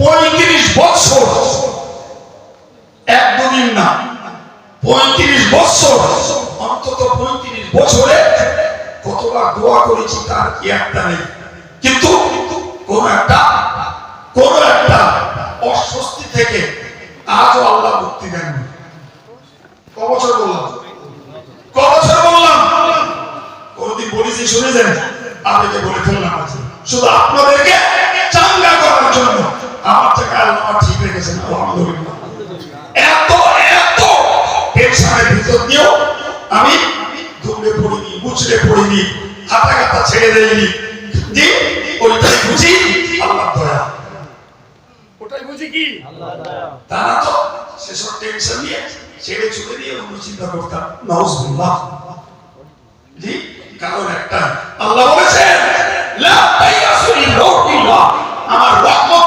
পঁয়ত্রিশ বছর। এক না। পঁয়ত্রিশ বছর। অন্তত পঁয়ত্রিশ বছরে কতবার দোয়া করেছি তার কি একটা নেই। কিন্তু কোন একটা কোন একটা অস্বস্তি থেকে আজও আল্লাহ মুক্তি দেননি। ক বছর বললাম? ক বছর বললাম? কোনদিন বলেছি শুনেছেন? আপনাকে বলে ফেললাম শুধু আপনাদেরকে চাঙ্গা করার জন্য। আমার থেকে আল্লাহ ঠিক রেখেছেন আলহামদুলিল্লাহ এত এত টেনশনের ভিতর দিয়েও আমি দুমড়ে পড়িনি মুচড়ে পড়িনি হাতা কাটা ছেড়ে দেয়নি যে ওইটাই বুঝি আল্লাহ দয়া। ওটাই বুঝি কি? তারা তো সেসব টেনশন নিয়ে ছেড়ে চলে দিয়ে অন্য চিন্তা করতাম নাউজুবিল্লাহ। জি কারণ একটা আল্লাহ বলেছেন লা তাইয়াসু আমার রহমত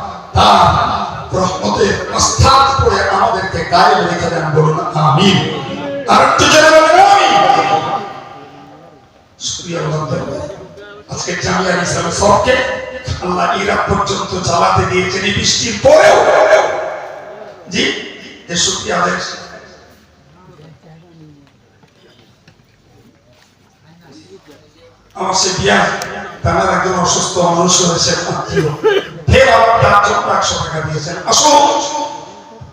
তার রহমতের আস্থার করে আমাদেরকে গায়ে রেখে দেন বলুন আমিন। আর একটু জেনে বলেন, আমিন। শুক্রিয়া আল্লাহ আজকে জামিয়া ইসলামের সবকে আল্লাহ ইরাক পর্যন্ত চালাতে দিয়েছেন এই বৃষ্টির পরেও। জি, এ শুক্রিয়া আদেশ। আমার সে বিয়া তার একজন অসুস্থ মানুষ হয়েছে ফের আমার তার জন্য একশো টাকা দিয়েছেন আসুন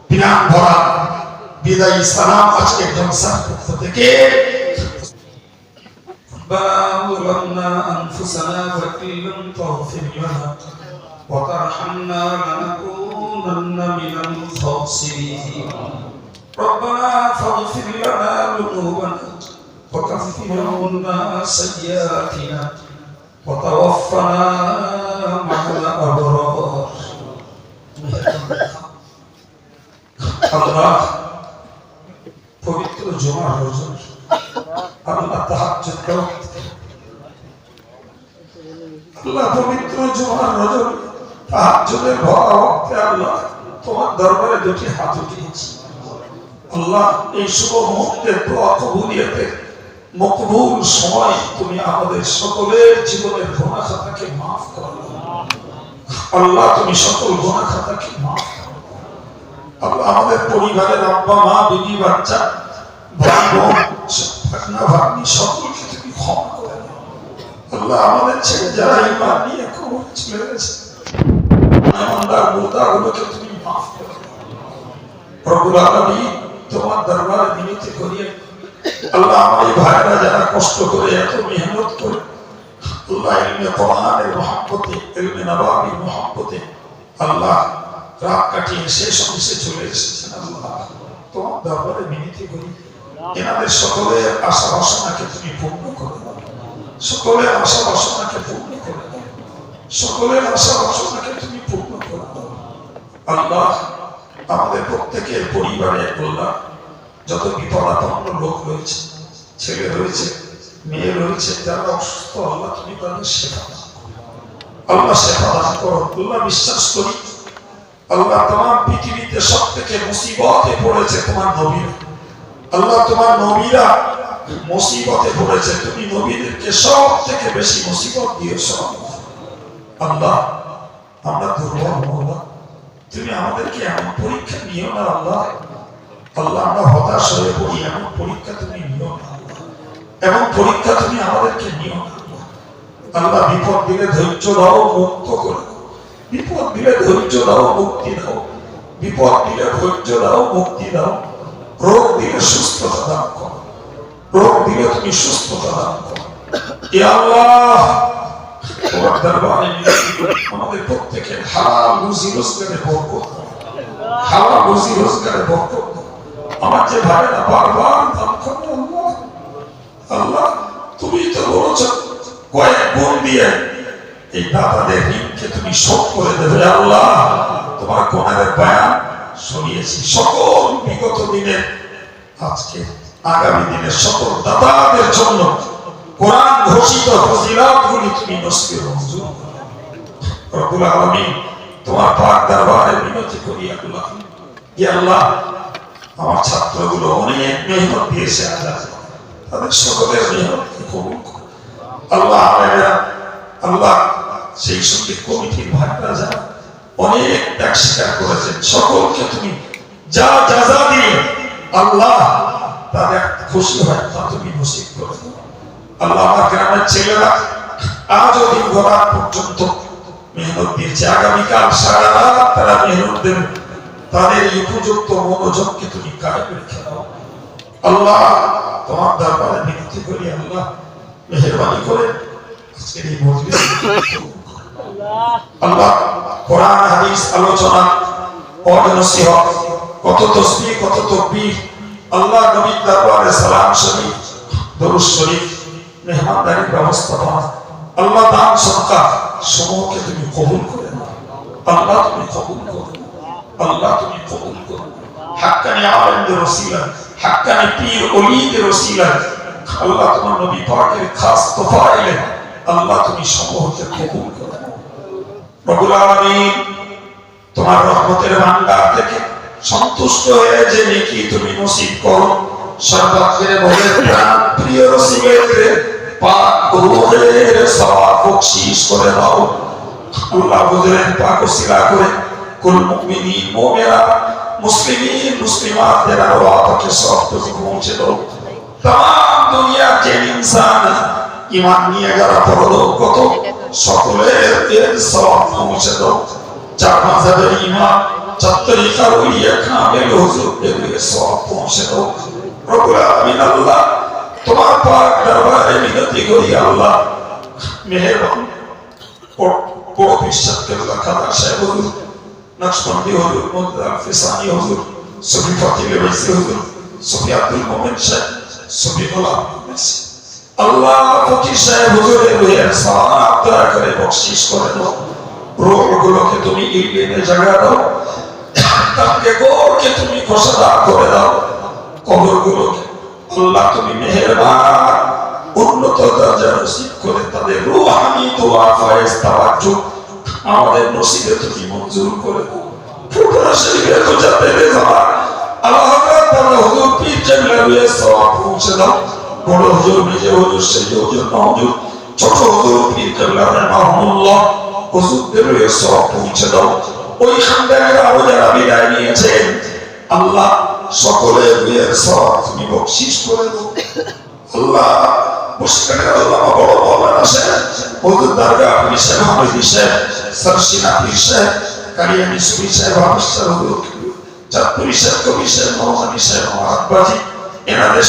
বিরাম ভরা বিদায় সালাম আজকে জলসার পক্ষ থেকে ظلمنا أنفسنا وإن لم تغفر لنا وترحمنا لنكونن من الخاسرين ربنا فاغفر لنا ذنوبنا وكفر عنا سيئاتنا وتوفنا مع الأبرار আল্লাহ পবিত্র জমা রোজন আল্লাহ তাহাজ্জুদ করত। আল্লাহ পবিত্র জমা রোজন তাহাজ্জুদের ভরা ওয়াক্তে আল্লাহ তোমার দরবারে দুটি হাত উঠিয়েছি। আল্লাহ, এই শুভ মুহূর্তে দোয়া কবুলিয়াতে মকবুল সময় তুমি আমাদের সকলের জীবনের গোনা খাতাকে মাফ করো। আল্লাহ, তুমি সকল গোনা খাতাকে মাফ করো। আমাদের পরিবারের আব্বা মা বিবি বাচ্চা ভাই বোন ভাগনা সকলকে আমাদের ছেলে যারা ইমান নিয়ে কবর চলে গেছে কষ্ট করে এত মেহনত করে আল্লাহ মহাব্বতে আল্লাহ রাত কাটিয়ে শেষ অংশে চলে এসেছেন আল্লাহ। তোমার দরবারে বিনতি করি। এনাদের সকলের আশা বাসনাকে তুমি পূর্ণ করে দাও। সকলের আশা বাসনাকে পূর্ণ করে সকলের আশা বাসনাকে তুমি পূর্ণ করে দাও। আল্লাহ, আমাদের প্রত্যেকের পরিবারে আল্লাহ যত বিপদাপন্ন লোক রয়েছে, ছেলে রয়েছে, মেয়ে রয়েছে, যারা অসুস্থ, আল্লাহ তুমি তাদের সেবা দান। আল্লাহ সেবা দান করো। বিশ্বাস করি আল্লাহ তোমার পৃথিবীতে সব থেকে মুসিবতে পড়েছে তোমার নবীরা আল্লাহ তোমার নবীরা মুসিবতে পড়েছে, তুমি নবীদেরকে সব থেকে বেশি মুসিবত দিয়েছ। আল্লাহ, আমরা দুর্বল তুমি আমাদেরকে এমন পরীক্ষা নিও না আল্লাহ। আল্লাহ, আমরা হতাশ হয়ে পড়ি, এমন পরীক্ষা তুমি নিও না। এমন পরীক্ষা তুমি আমাদেরকে নিও না আল্লাহ। বিপদ দিলে ধৈর্য দাও মুক্ত করে। দিলে ধৈর্য দাও মুক্তি দাও বিপদ দিলে ধৈর্য দাও মুক্তি দাও রোগ দিলে সুস্থতা দান করো। রোগ দিলে তুমি সুস্থতা দান করো। আমার যে ভাইরা বারবার দান আল্লাহ। তুমি তো বলেছ, কয়েক গুণ দিয়ে এই দাতাদের ঋণ ঋণকে তুমি শোধ করে দেবে আল্লাহ। তোমার কোনারের বয়ান শুনিয়েছি সকল বিগত দিনের, আজকে আগামী দিনের সকল দাদাদের জন্য কোরআন ঘোষিত তুমি তোমার পাক দরবারে করি আল্লাহ। আল্লাহ, আমার ছাত্রগুলো অনেক মেহনত দিয়েছে আজ তাদের সকলের মেহনতকে আল্লাহ আল্লাহ সেই সঙ্গে কমিটির ভাইরা যা অনেক ত্যাগ স্বীকার করেছেন। সকলকে তুমি যা যা যা দিয়ে আল্লাহ তাদের খুশি হয়, তা তুমি নসিব করে। আল্লাহ আমার গ্রামের ছেলেরা আজও দিন রাত পর্যন্ত মেহনত দিয়েছে। আগামীকাল সারা রাত তারা মেহনত দেবে। তাদের উপযুক্ত মনোযোগকে তুমি কায়ে রেখে দাও। আল্লাহ তোমার দরবারে বিনতি করি, আল্লাহ মেহরবানি করে আজকের এই আল্লাহ, কোরআন, হাদিস, আলোচনা পড় নসিহত কত তসবিহ, কত তকবীর। আল্লাহ নবীর দরবারে সালাম শরীফ, দরুদ শরীফ মেহমানদারির ব্যবস্থাপনা। আল্লাহ দান সদকা সমূহকে তুমি কবুল করে আল্লাহ তুমি কবুল করো। আল্লাহ তুমি কবুল করো। হাক্কানি আলেমদের ওসিলা হাক্কানি পীর ওলিদের ওসিলা আল্লাহ তোমার নবী পাকের খাস তোফা এলে আল্লাহ তুমি সমূহকে কবুল করো রবুল আলামিন তোমার রহমতের ভান্ডার থেকে সন্তুষ্ট হয়ে যে নেকি তুমি নসিব করো। সর্বাগ্রে বলে প্রাণ প্রিয় রসিবের পাক রুহের সওয়াব তাম দুনিয়ার যে ইনসান ইমান নিয়ে যারা পরলোকগত সকলের এর সব পৌঁছে দাও। চার মাঝাবের ইমান চার তরিকার উলিয়া কামেল হুজুর এগুলিকে সব পৌঁছে দাও। রব্বুল আলামিন আল্লাহ তোমার পাক দরবারে মিনতি করি আল্লাহ। মেহেরবান বড় বিশ্বাস কেবলা খাদা সাহেব হুজুর নকশবন্দি হুজুর মুদ্দার ফিসানি হুজুর সফি ফাতিল বাইসি হুজুর সফি আব্দুল মোমেন সাহেব সফি গোলাম। আমাদের নসিবে তুমি মঞ্জুর করে যাতে রেজামা আল্লাহ বড় হুজুর পৌঁছে দাও। বড় হুজুর নিজে হুজুর, সেই হুজুর না হুজুর ছোট হুজুর পীর জামিলার রহমাহুল্লাহ হুজুরদের সওয়াব পৌঁছে দাও ওই খানদানের আরও যারা বিদায় নিয়েছেন আল্লাহ সকলের বিয়ের সওয়াব তুমি বকশিশ করে দাও। আল্লাহ মুশকিলের আল্লাহ বড় বলেন আসে। হুজুর দরগা পীর সাহেব হামিদি সাহেব সরসিনা পীর সাহেব কালিয়ানি সুবি সাহেব হাফিজার হুজুর, চাঁদপুরি সাহেব কবি সাহেব মোহাম্মদী সাহেব মহাত্মাজি এনাদের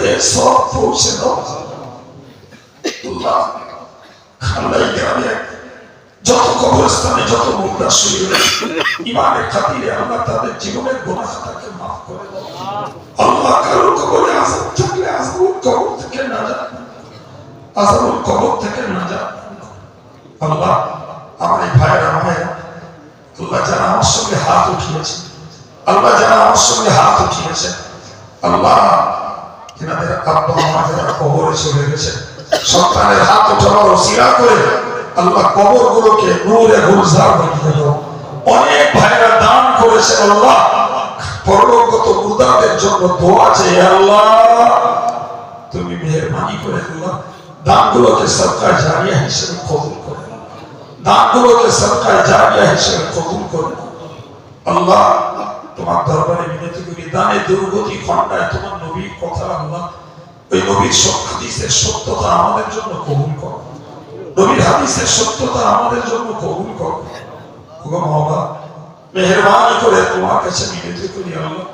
বিয়ের সওয়াব পৌঁছে দাও এই গ্রামে যত কবরস্থানে যত আমার এই ভাইয়েরা মায়েরা আল্লাহ যারা আমার সঙ্গে হাত উঠিয়েছে। আল্লাহ যারা আমার সঙ্গে হাত উঠিয়েছে। আল্লাহ, এনাদের আব্বা মা যারা কবরে চলে গেছে সন্তানের হাত উঠাবার ওসিলা করে আল্লাহ কবর গুলোকে নূরে গুলজার বানিয়ে দাও অনেক ভাইরা দান করেছে আল্লাহ পরলোকগত মুর্দাদের জন্য দোয়া চেয়ে আল্লাহ, তুমি মেহরবানি করে আল্লাহ দানগুলোকে সরকার জারিয়া হিসেবে কবুল করে। দানগুলোকে সরকার জারিয়া হিসেবে কবুল করে। আল্লাহ তোমার দরবারে মিনতি করি, দানে দুর্গতি খণ্ডায় তোমার নবীর কথা আল্লাহ ওই নবীর হাদিসের সত্যতা আমাদের জন্য কবুল করো। নবীর হাদিসের সত্যতা আমাদের জন্য কবুল করো। মেহরবানি করে তোমার কাছে মিনতি করি আল্লাহ,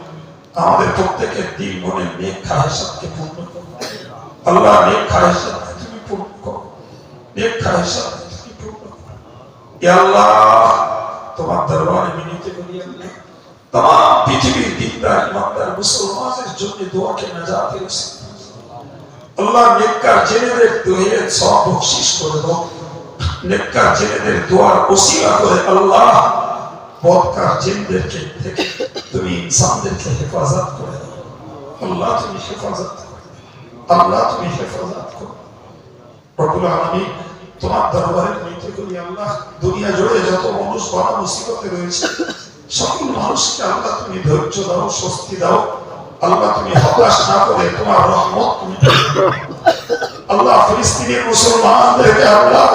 আমাদের প্রত্যেকের দিল মনের নেক খাহেসাতকে পূর্ণ করো। আল্লাহ, নেক খাহেসাতকে তুমি পূর্ণ করো। নেক খাহেসাতকে তুমি পূর্ণ করো। আল্লাহ, তোমার দরবারে মিনতি করি আল্লাহ। তাম পৃথিবীর দিনদার ইমানদার মুসলমানের জন্য দোয়াকে নাজাতের আল্লাহ নেককার জেনেদের দোয়ের সব বকশিস করে দাও। নেককার জেনেদের দোয়ার ওসিলা করে আল্লাহ বদকার জিনদেরকে থেকে তুমি ইনসানদেরকে হেফাজত করে দাও। আল্লাহ তুমি হেফাজত আল্লাহ তুমি হেফাজত করো। রব্বুল আলামিন তোমার দরবারে নৈতে করি, আল্লাহ দুনিয়া জুড়ে যত মানুষ বড় মুসিবতে রয়েছে সকল মানুষকে আল্লাহ তুমি ধৈর্য দাও, স্বস্তি দাও। আল্লাহ তুমি হতাশ না করে তোমার রহমত তুমি আল্লাহ ফিলিস্তিনের মুসলমানদেরকে আল্লাহ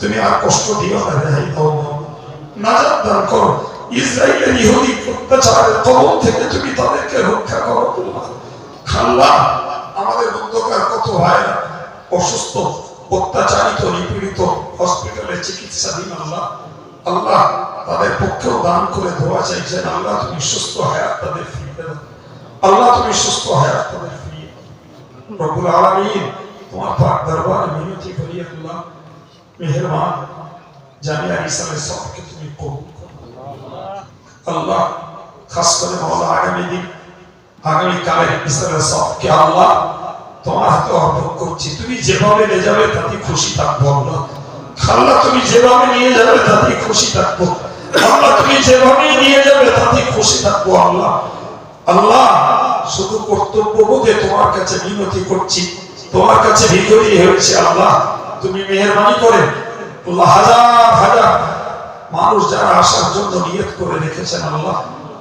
তুমি আর কষ্ট দিও না রেহাই দাও না। দান করো। ইসরায়েলের ইহুদি অত্যাচারের কবল থেকে তুমি তাদেরকে রক্ষা করো আল্লাহ। আমাদের অন্ধকার কত ভাইরা অসুস্থ, অত্যাচারিত, নিপীড়িত, হসপিটালে চিকিৎসাধীন আল্লাহ। আল্লাহ তাদের পক্ষেও দান করে দোয়া চাইছেন আল্লাহ তুমি সুস্থ হায়াত তাদের ফিরিয়ে আল্লাহ তুমি সুস্থ হায়াত তাদের ফিরিয়ে দাও। রব্বুল তোমার পাক দরবারে মিনতি করি আল্লাহ মেহেরবান জামিয়া ইসলামের সবকে তুমি কবুল আল্লাহ, খাস করে মাওলা আগামী দিন, আগামী কালের ইসলামের সবকে আল্লাহ তোমার হাতে অর্পণ করছি। তুমি যেভাবে নিয়ে যাবে তাতে খুশি থাকব আল্লাহ আল্লাহ, তুমি যেভাবে নিয়ে যাবে তাতে খুশি থাকব। আল্লাহ তুমি যেভাবে নিয়ে যাবে তাতে খুশি থাকব আল্লাহ। আল্লাহ, শুধু কর্তব্য বোধে তোমার কাছে মিনতি করছি। তোমার কাছে ভিতরি হয়েছে আল্লাহ। তুমি মেহরবানি করে হাজার হাজার মানুষ যারা আসার জন্য নিয়ত করে রেখেছেন আল্লাহ,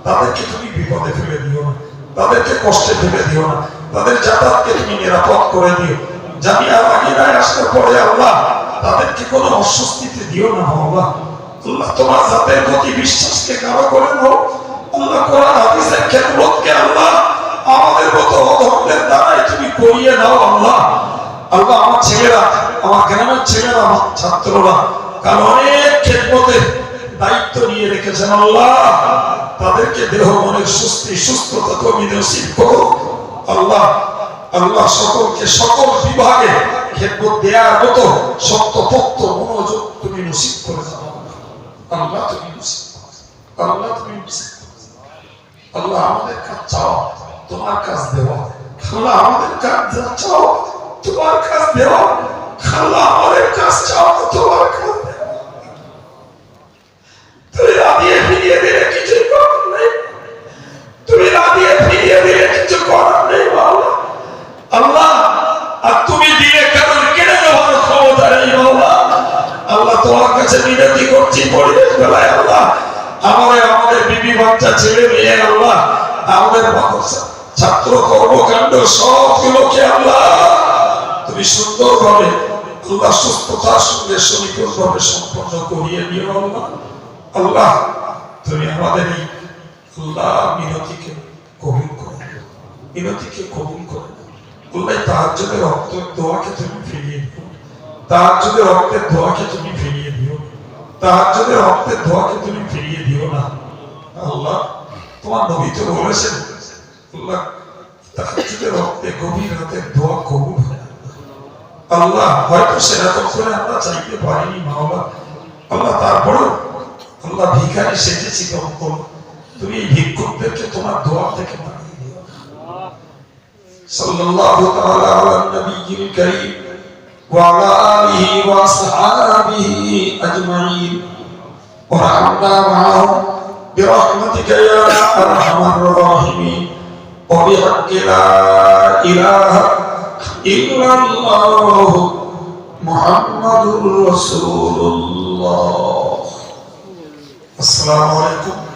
তাদেরকে তুমি বিপদে ফেলে দিও না। তাদেরকে কষ্টে ফেলে দিও না। তাদের যাতায়াতকে তুমি নিরাপদ করে দিও। জামিয়া বাগিরায় আসার পরে আল্লাহ, তাদেরকে কোনো অস্বস্তিতে দিও না আল্লাহ। তোমার প্রতি বিশ্বাসকে কারও করে তাদেরকে দেহ, মনের সুস্থি, সুস্থতা তুমি নসিব আল্লাহ আল্লাহ সকলকে, সকল বিভাগে খেদমত দেওয়ার মতো শক্ত, পক্ত মনোযোগ তুমি নসিব করে দাও আল্লাহ আল্লাহ তুমি আল্লাহ আমাদের কাজ চাও, তোমার কাজ দেওয়া। আল্লাহ আমাদের কাজ চাও, তোমার কাজ দেওয়া। আল্লাহ আমাদের কাজ চাও, তোমার কাজ তুমি না ফিরিয়ে দিলে কিছু করার নেই। তুমি না দিয়ে ফিরিয়ে দিলে কিছু করার নেই, বাবা। আল্লাহ তোমার কাছে বিনতি করছি পরিবেশ বেলায় আল্লাহ। আমাদের আমাদের বিবি বাচ্চা, ছেলে, মেয়ে, আল্লাহ। আমাদের ছাত্র, কর্মকাণ্ড, সবগুলোকে আল্লাহ। তুমি সুন্দরভাবে আল্লাহ সঙ্গে সম্পন্ন করিয়ে দিও আল্লাহ। আল্লাহ, তুমি আমাদের এই আল্লাহ কবুল নাও। কবুল নাও। আল্লাহ তাহাজ্জুদের রক্তের দোয়াকে তুমি ফিরিয়ে দিও তাহাজ্জুদের রক্তের দোয়াকে তুমি তাহাজ্জুদের রক্তের দোয়াকে তুমি ফিরিয়ে দিও না আল্লাহ, তোমার নবী তো বলেছেন, আল্লাহ তাহাজ্জুদের রক্তে, গভীর রাতের দোয়া কবুল আল্লাহ, হয়তো সেরকম করে আমরা চাইতে পারিনি মাওলা আল্লাহ, তারপরেও আল্লাহ ভিখারি সেজেছি তখন। তুমি এই ভিক্ষুকদেরকে তোমার দোয়া থেকে বানিয়ে দিও। সাল্লাল্লাহু তাআলা আলা নবিয়্যিল কারীম। وعلى آله وأصحابه أجمعين. وارحمنا معهم برحمتك يا أرحم الراحمين. وبحق لا إله إلا الله محمد رسول الله. السلام عليكم.